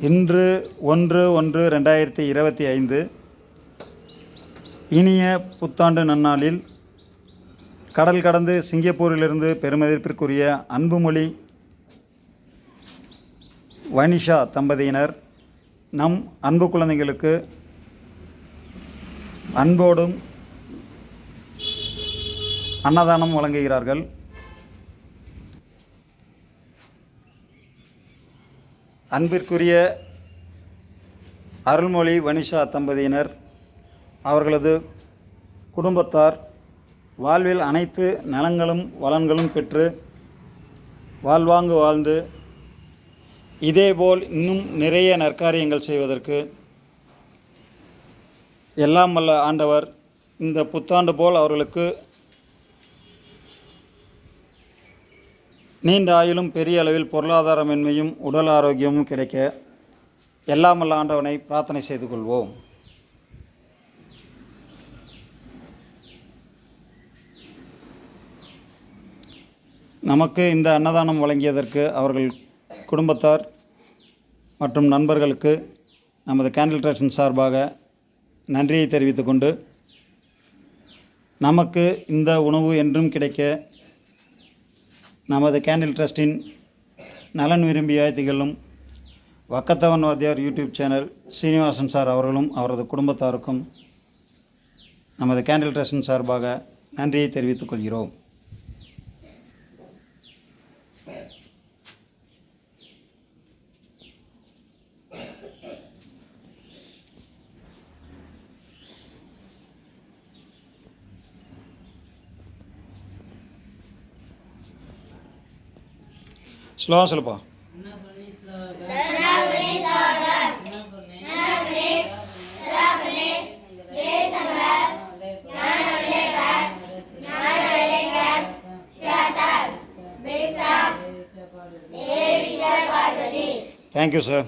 இன்று ஒன்று ஒன்று ரெண்டாயிரத்தி இருபத்தி ஐந்து இனிய புத்தாண்டு நன்னாளில் கடல் கடந்து சிங்கப்பூரிலிருந்து பெருமதிப்பிற்குரிய அன்புமொழி வனிஷா தம்பதியினர் நம் அன்பு குழந்தைகளுக்கு அன்போடும் அன்னதானம் வழங்குகிறார்கள். அன்பிற்குரிய அருள்மொழி வனிஷா தம்பதியினர் அவர்களது குடும்பத்தார் வாழ்வில் அனைத்து நலங்களும் வளன்களும் பெற்று வாழ்வாங்கு வாழ்ந்து இதேபோல் இன்னும் நிறைய நற்காரியங்கள் செய்வதற்கு எல்லாம் வல்ல ஆண்டவர் இந்த புத்தாண்டு போல் அவர்களுக்கு நீண்ட ஆயுளும் பெரிய அளவில் பொருளாதாரமின்மையும் உடல் ஆரோக்கியமும் கிடைக்க எல்லாமல்ல ஆண்டவனை பிரார்த்தனை செய்து கொள்வோம். நமக்கு இந்த அன்னதானம் வழங்கியதற்கு அவர்கள் குடும்பத்தார் மற்றும் நண்பர்களுக்கு நமது கேண்டில் ட்ரஸ்டின் சார்பாக நன்றியை தெரிவித்துக்கொண்டு நமக்கு இந்த உணவு என்றும் கிடைக்க நமது கேண்டில் ட்ரஸ்டின் நலன் விரும்பிய திகழும் வக்கத்தவன் வாத்தியார் யூடியூப் சேனல் சீனிவாசன் சார் அவர்களும் அவரது குடும்பத்தாருக்கும் நமது கேண்டில் ட்ரஸ்டின் சார்பாக நன்றியை தெரிவித்துக் கொள்கிறோம். ஸ்லோவாக சொல்லுப்பா தேங்க்யூ சார்